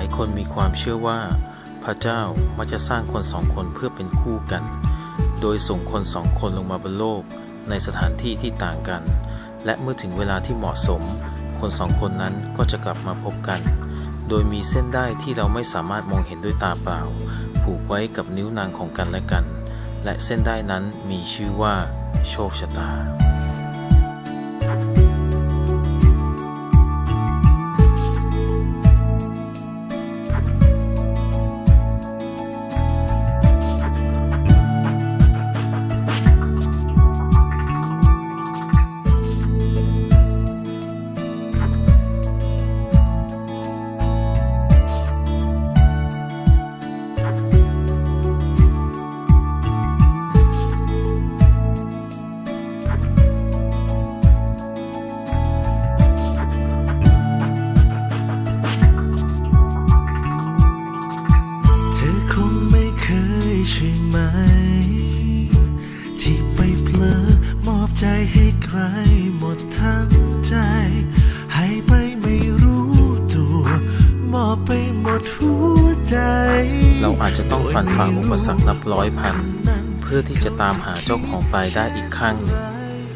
ายคนมีความเชื่อว่า พระเจ้ามักจะสร้างคนสองคนเพื่อเป็นคู่กัน โดยส่งคนสองคนลงมาบนโลก ในสถานที่ที่ต่างกัน และเมื่อถึงเวลาที่เหมาะสม คนสองคนนั้นก็จะกลับมาพบกัน โดยมีเส้นได้ที่เราไม่สามารถมองเห็นด้วยตาเปล่า ผูกไว้กับนิ้วนางของกันและกัน และเส้นได้นั้นมีชื่อว่า โชคชะตาเธ อาจจะต้องฟันฝ่าอุปสรรคนับร้อยพัน เพื่อที่จะตามหาเจ้าของไปได้อีกข้างหนึ่ง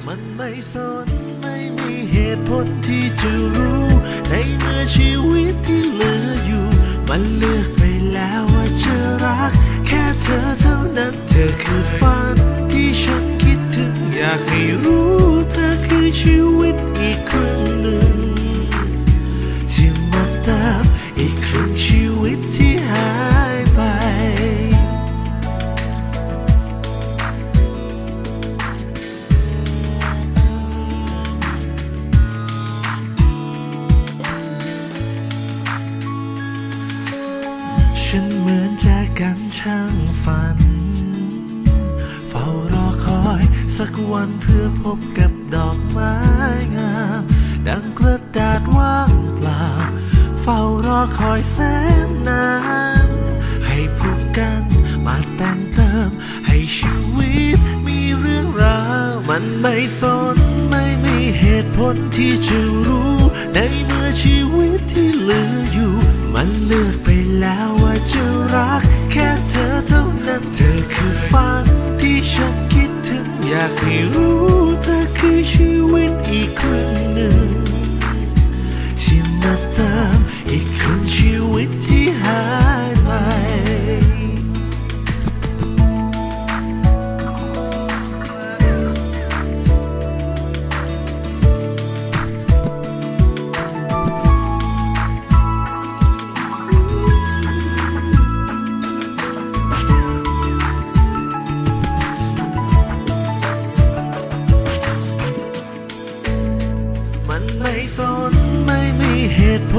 มันไม่สนไม่มีเหตุผลที่จะรู้ในเมื่อชีวิตที่เหลืออยู่ มันเลือกไปแล้วว่าจะรัก แค่เธอเท่านั้นเธอคือฝันที่ฉันคิดถึงอยากให้รู้เธอคือชีวิตอีกครึ่งหนึ่ง ฉันเหมือนแจกันช่างฝัน เฝ้ารอคอยสักวันเพื่อพบกับดอกไม้งาม ดังกระดาษว่างเปล่า เฝ้ารอคอยแสนนาน ให้พบกันมาแต่งเติม ให้ชีวิตมีเรื่องราว มันไม่สนไม่มีเหตุผลที่จะรู้ ในเมื่อชีวิตที่เหลืออยู่ มันเลือกไปแล้ว ให้รู้เธอคือชีวิตอีกคนหนึ่งที่มาเติมอีกคนชีวิต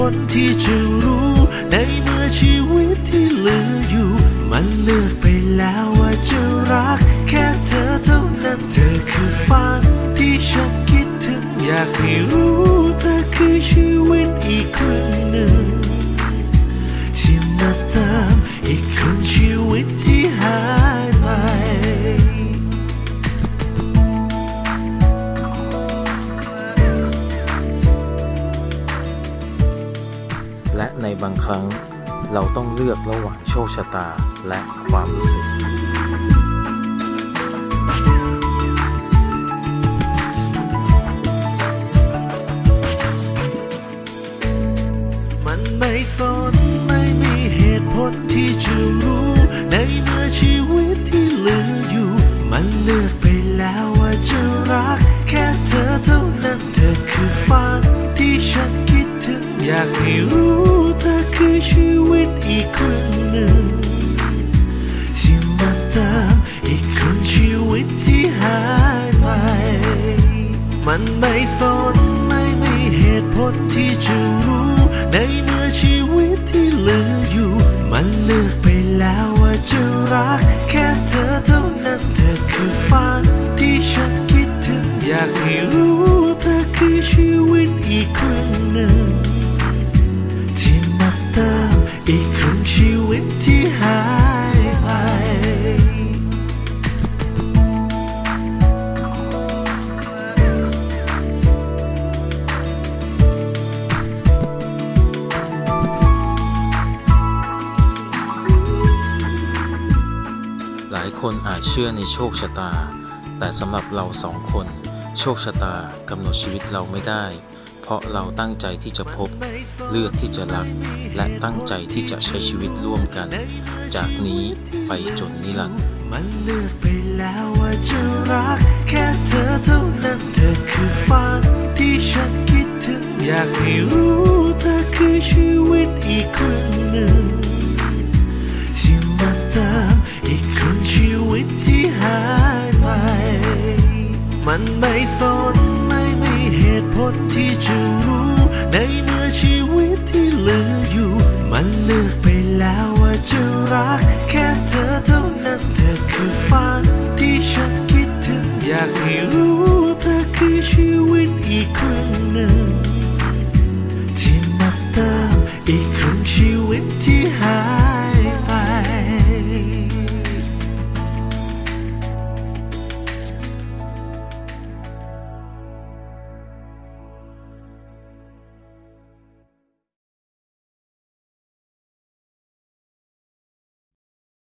คนที่จะรู้ในเมื่อชีวิตที่เหลืออยู่ มันเลือกไปแล้วว่าจะรัก แค่เธอเท่านั้นเธอคือฝันที่ฉันคิดถึงอยากให้รู้ บางครั้ง เราต้องเลือกระหว่างโชคชะตาและความรู้สึกมันไม่สนไม่มีเหตุผลที่จะรู้ ในเมื่อชีวิตที่เหลืออยู่ มันเลือกไปแล้วว่าจะรัก แค่เธอเท่านั้นเธอคือฝันที่ฉันคิดถึงอยากให้รู้ คนอาจเชื่อในโชคชะตา แต่สำหรับเราสองคน โชคชะตากำหนดชีวิตเราไม่ได้ เพราะเราตั้งใจที่จะพบ เลือกที่จะรัก และตั้งใจที่จะใช้ชีวิตร่วมกัน จากนี้ไปจนนิรันดร์มันเลือกไปแล้วว่าจะรัก แค่เธอเท่านั้นเธอคือฝันที่ฉันคิดถึงอยากให้รู้เธอคือชีวิตอีกคน